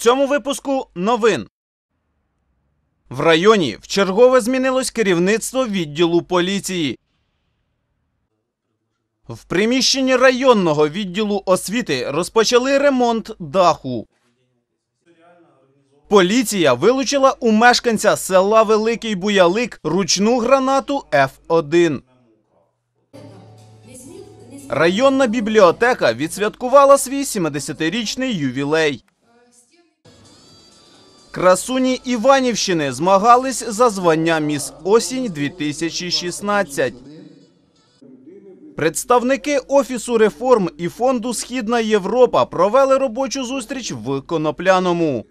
цьому випуску новин. В районі вчергове змінилось керівництво відділу поліції. В приміщенні районного відділу освіти розпочали ремонт даху. Поліція вилучила у мешканця села Великий Буялик ручну гранату Ф1. Районна бібліотека відсвяткувала свій 70-річний ювілей. Красуні Іванівщини змагались за звання Міс Осінь 2016. Представники Офісу реформ і фонду Східна Європа провели робочу зустріч в Конопляному.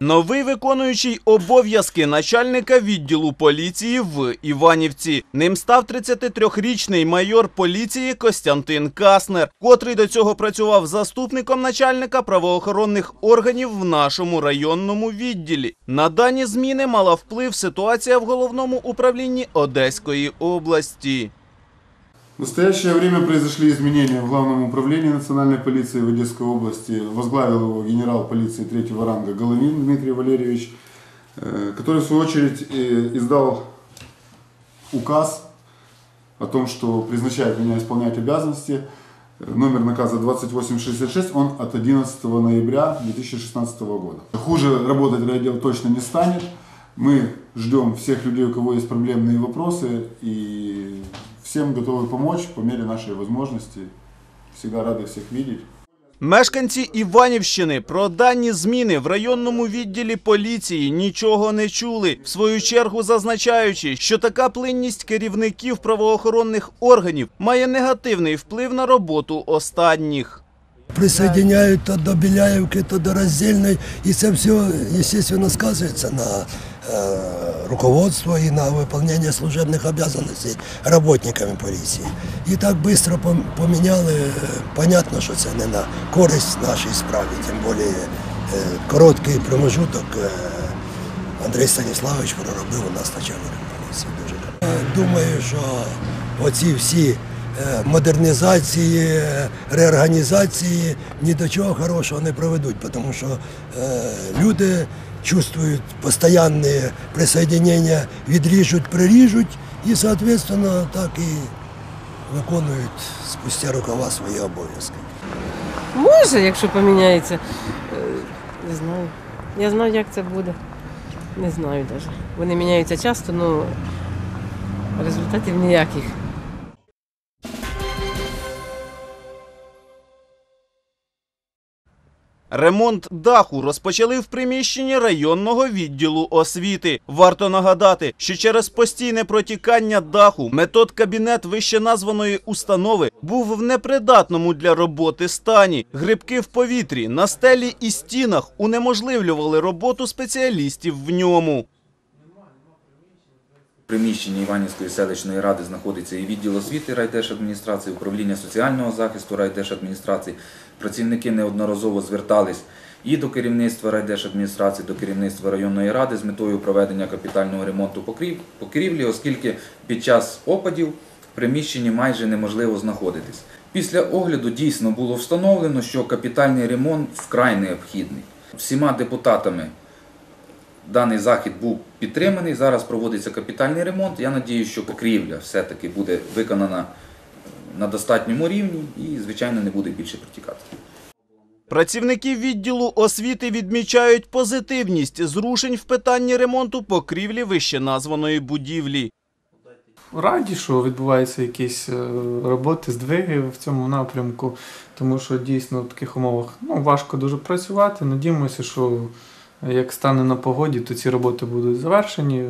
Новий виконуючий обов'язки начальника відділу поліції в Іванівці. Ним став 33-річний майор поліції Костянтин Каснер, котрий до цього працював заступником начальника правоохоронних органів в нашому районному відділі. На дані зміни мала вплив ситуація в головному управлінні Одеської області. В настоящее время произошли изменения в Главном управлении национальной полиции в Одесской области. Возглавил его генерал полиции третьего ранга Головин Дмитрий Валерьевич, э, который в свою очередь издал указ о том, что призначает меня исполнять обязанности. Номер наказа 2866, он от 11 ноября 2016 года. Хуже работать райотдел точно не станет. Мы ждем всех людей, у кого есть проблемные вопросы, и всем готовы помочь по мере нашей возможности. Всегда рады всех видеть. Мешканці Іванівщини про дані зміни в районному відділі поліції нічого не чули, в свою чергу зазначаючи, що така плинність керівників правоохоронних органів має негативний вплив на роботу останніх. присоединяют то до Беляевки, то до Раздельной. И это все, естественно, сказывается на э, руководство и на выполнение служебных обязанностей работниками полиции. И так быстро пом- поменяли, э, понятно, що це не на користь нашій справі, тим більше е, короткий промежуток е, Андрій Станіславович проробив у нас начальником поліції. Дуже добре. Е, Думаю, що оці всі е, модернізації, е, реорганізації ні до чого хорошого не приведуть, тому що е, люди чувствують постійне присоединення, відріжуть, приріжуть і, соответственно, так і виконують спустя рукава свої обов'язки. Може, якщо поміняється. Е, Не знаю. Я знаю, як це буде. Не знаю навіть. Вони міняються часто, але результатів ніяких. Ремонт даху розпочали в приміщенні районного відділу освіти. Варто нагадати, що через постійне протікання даху метод кабінет вищеназваної установи був в непридатному для роботи стані. Грибки в повітрі на стелі і стінах унеможливлювали роботу спеціалістів в ньому. Приміщенні Іванівської селищної ради знаходиться і відділ освіти райдержадміністрації, управління соціального захисту райдержадміністрації. Працівники неодноразово звертались і до керівництва райдержадміністрації, до керівництва районної ради з метою проведення капітального ремонту покрівлі, оскільки під час опадів в приміщенні майже неможливо знаходитись. Після огляду дійсно було встановлено, що капітальний ремонт вкрай необхідний. Всіма депутатами Даний захід був підтриманий. Зараз проводиться капітальний ремонт. Я надію, що покрівля все-таки буде виконана на достатньому рівні і, звичайно, не буде більше протікати. Працівники відділу освіти відмічають позитивність зрушень в питанні ремонту покрівлі вищеназваної будівлі. раді, що відбуваються якісь е, роботи, здвиги в цьому напрямку, тому що дійсно в таких умовах ну, важко дуже працювати. Надіємося, що як стане на погоді, то ці роботи будуть завершені.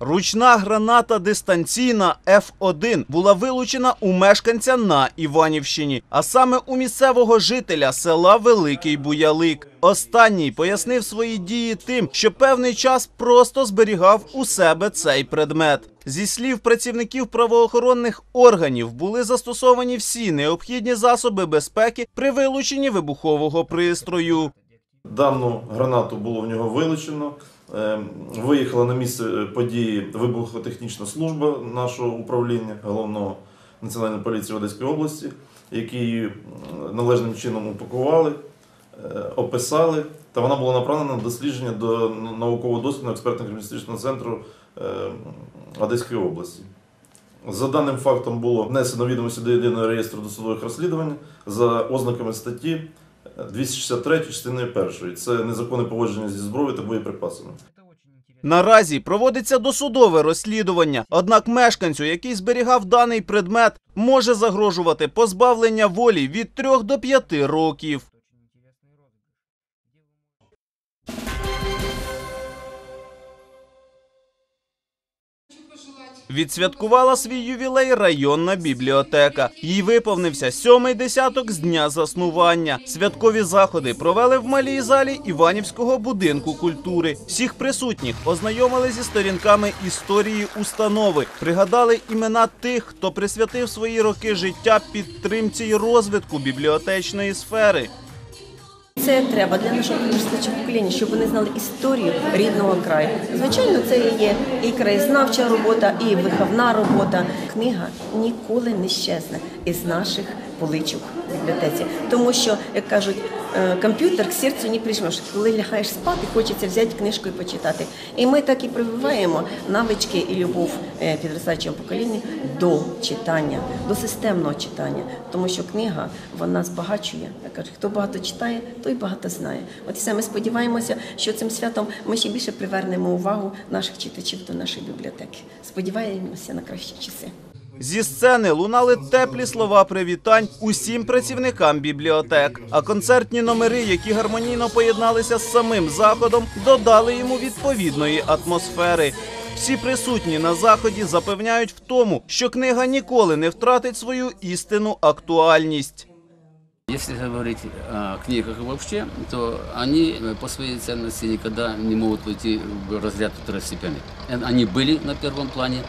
Ручна граната дистанційна F1 була вилучена у мешканця на Іванівщині, а саме у місцевого жителя села Великий Буялик. Останній пояснив свої дії тим, що певний час просто зберігав у себе цей предмет. Зі слів працівників правоохоронних органів були застосовані всі необхідні засоби безпеки при вилученні вибухового пристрою. Дану гранату було в нього вилучено. Е, Виїхала на місце е, події вибухотехнічна служба нашого управління головного національної поліції Одеської області, які її належним чином упакували, е, описали, та вона була направлена на дослідження до науково-дослідного експертно-криміналістичного центру е, Одеської області. За даним фактом було внесено відомості до єдиного реєстру досудових розслідувань за ознаками статті 263 частиною першої. Це незаконне поводження зі зброєю та боєприпасами. Наразі проводиться досудове розслідування. Однак мешканцю, який зберігав даний предмет, може загрожувати позбавлення волі від 3 до 5 років. Відсвяткувала свій ювілей районна бібліотека. Їй виповнився сьомий десяток з дня заснування. Святкові заходи провели в малій залі Іванівського будинку культури. Всіх присутніх ознайомили зі сторінками історії установи, пригадали імена тих, хто присвятив свої роки життя підтримці й розвитку бібліотечної сфери. Це треба для нашого підростаючого покоління, щоб вони знали історію рідного краю. Звичайно, це є і краєзнавча робота, і виховна робота. Книга ніколи не щезне із наших поличок бібліотеці, тому що, як кажуть, е, комп'ютер к серцю не прижмеш. Коли лягаєш спати, хочеться взяти книжку і почитати. І ми так і прививаємо навички і любов е, підростаючого покоління до читання, до системного читання, тому що книга вона збагачує. Я кажу, хто багато читає, той багато знає. От і все ми сподіваємося, що цим святом ми ще більше привернемо увагу наших читачів до нашої бібліотеки. Сподіваємося на кращі часи. Зі сцени лунали теплі слова привітань усім працівникам бібліотек. А концертні номери, які гармонійно поєдналися з самим заходом, додали йому відповідної атмосфери. Всі присутні на заході запевняють в тому, що книга ніколи не втратить свою істинну актуальність. Если говорить о книгах вообще, то они э, по своей ценности никогда не могут войти в разряд второстепенных. Э, Они были на первом плане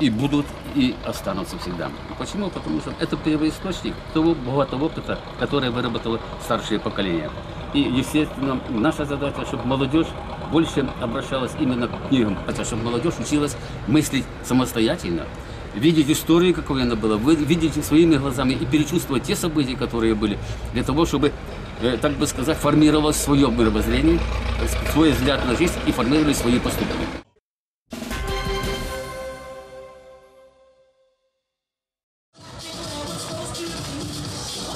И будут и останутся всегда. Почему? Потому что это первоисточник того богатого опыта, который выработало старшее поколение. И, естественно, наша задача, чтобы молодежь больше обращалась именно к книгам, хотя чтобы молодежь училась мыслить самостоятельно, видеть историю, какой она была, видеть своими глазами и перечувствовать те события, которые были, для того, чтобы, э, так бы сказать, формировалось свое мировоззрение, э, свой взгляд на жизнь и формировали свои поступки.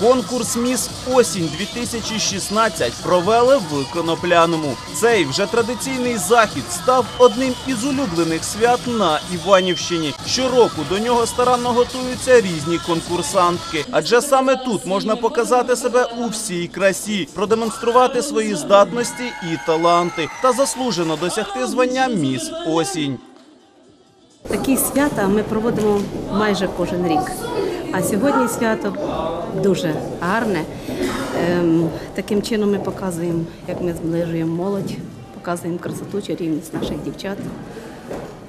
Конкурс Міс Осінь 2016 провели в Конопляному. Цей вже традиційний захід став одним із улюблених свят на Іванівщині. Щороку до нього старанно готуються різні конкурсантки, адже саме тут можна показати себе у всій красі, продемонструвати свої здатності і таланти та заслужено досягти звання Міс Осінь. Такі свята ми проводимо майже кожен рік. А сьогодні свято дуже гарне. Ем, таким чином ми показуємо, як ми зближуємо молодь, показуємо красоту, чарівність наших дівчат.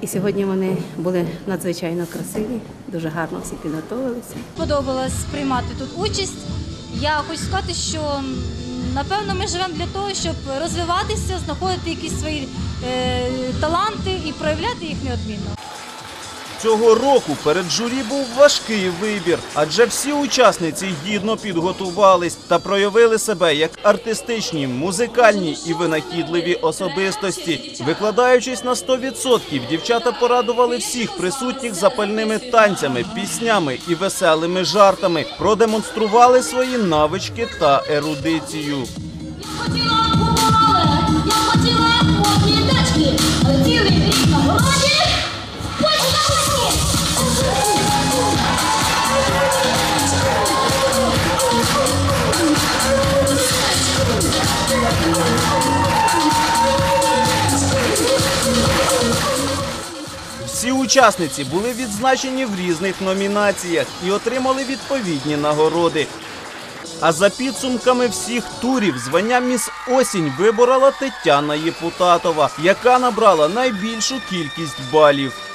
І сьогодні вони були надзвичайно красиві, дуже гарно всі підготовилися. Подобалось приймати тут участь. Я хочу сказати, що напевно ми живемо для того, щоб розвиватися, знаходити якісь свої е, таланти і проявляти їх неодмінно. Цього року перед журі був важкий вибір, адже всі учасниці гідно підготувались та проявили себе як артистичні, музикальні і винахідливі особистості. Викладаючись на 100%, дівчата порадували всіх присутніх запальними танцями, піснями і веселими жартами, продемонстрували свої навички та ерудицію. Учасниці були відзначені в різних номінаціях і отримали відповідні нагороди. А за підсумками всіх турів звання міс осінь виборола Тетяна Єпутатова, яка набрала найбільшу кількість балів.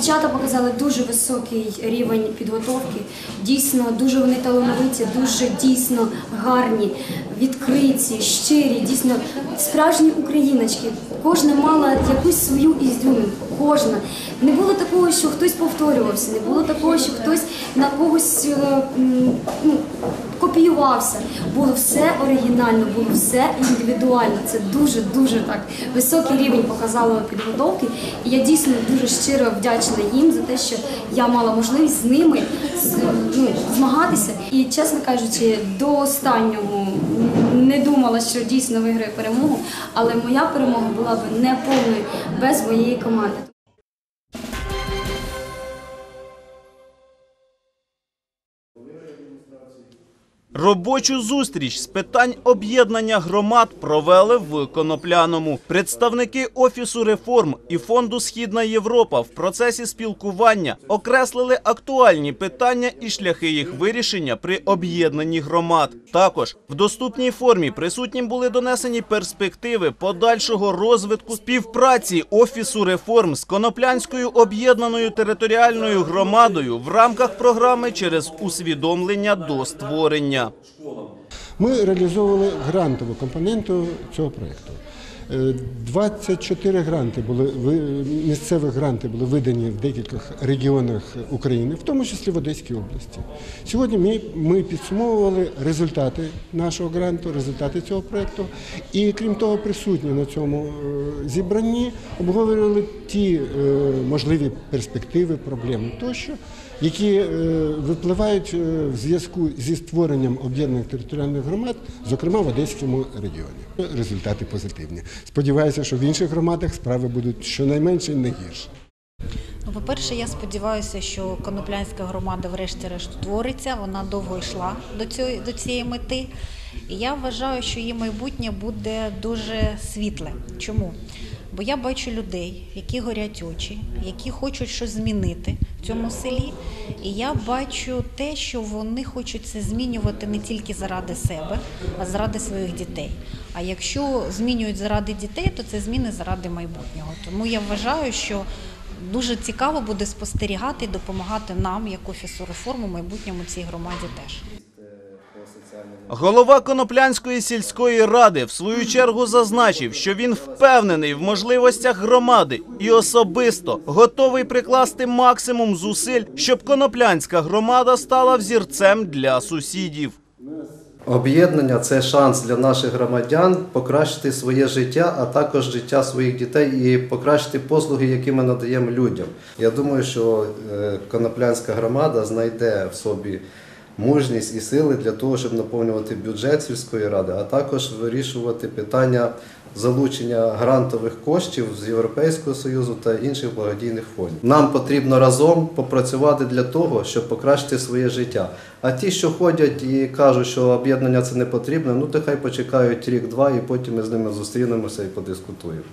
Дівчата показали дуже високий рівень підготовки. Дійсно, дуже вони талановиті, дуже дійсно гарні, відкриті, щирі, дійсно справжні україночки. Кожна мала якусь свою ізюминку. Кожна. Не було такого, що хтось повторювався, не було такого, що хтось на когось е, ну, копіювався. Було все оригінально, було все індивідуально. Це дуже дуже так високий рівень показало підготовки. І я дійсно дуже щиро вдячна їм за те, що я мала можливість з ними ну, змагатися. І чесно кажучи, до останнього не думала, що дійсно виграю перемогу, але моя перемога була б не повною без моєї команди. Робочу зустріч з питань об'єднання громад провели в Конопляному. Представники Офісу реформ і Фонду Східна Європа в процесі спілкування окреслили актуальні питання і шляхи їх вирішення при об'єднанні громад. Також в доступній формі присутнім були донесені перспективи подальшого розвитку співпраці Офісу реформ з Коноплянською об'єднаною територіальною громадою в рамках програми через усвідомлення до створення. Ми реалізовували грантову компоненту цього проєкту. Е, 24 гранти були місцевих гранти були видані в декількох регіонах України, в тому числі в Одеській області. Сьогодні ми, ми підсумовували результати нашого гранту, результати цього проєкту. І крім того, присутні на цьому е, зібранні обговорювали ті е, можливі перспективи, проблеми тощо, які е, випливають е, в зв'язку зі створенням об'єднаних територіальних громад, зокрема в Одеському регіоні. Результати позитивні. Сподіваюся, що в інших громадах справи будуть щонайменше не гірше. Ну, по-перше, я сподіваюся, що коноплянська громада врешті-решт твориться. Вона довго йшла до цієї, до цієї мети. І я вважаю, що її майбутнє буде дуже світле. Чому? Бо я бачу людей, які горять очі, які хочуть щось змінити в цьому селі. І я бачу те, що вони хочуть це змінювати не тільки заради себе, а заради своїх дітей. А якщо змінюють заради дітей, то це зміни заради майбутнього. Тому я вважаю, що дуже цікаво буде спостерігати і допомагати нам, як офісу реформ, у майбутньому цій громаді теж. Голова Коноплянської сільської ради в свою чергу зазначив, що він впевнений в можливостях громади і особисто готовий прикласти максимум зусиль, щоб коноплянська громада стала взірцем для сусідів. Об'єднання це шанс для наших громадян покращити своє життя, а також життя своїх дітей і покращити послуги, які ми надаємо людям. Я думаю, що е, коноплянська громада знайде в собі мужність і сили для того, щоб наповнювати бюджет сільської ради, а також вирішувати питання залучення грантових коштів з Європейського союзу та інших благодійних фондів. Нам потрібно разом попрацювати для того, щоб покращити своє життя. А ті, що ходять і кажуть, що об'єднання це не потрібно, ну то хай почекають рік-два, і потім ми з ними зустрінемося і подискутуємо.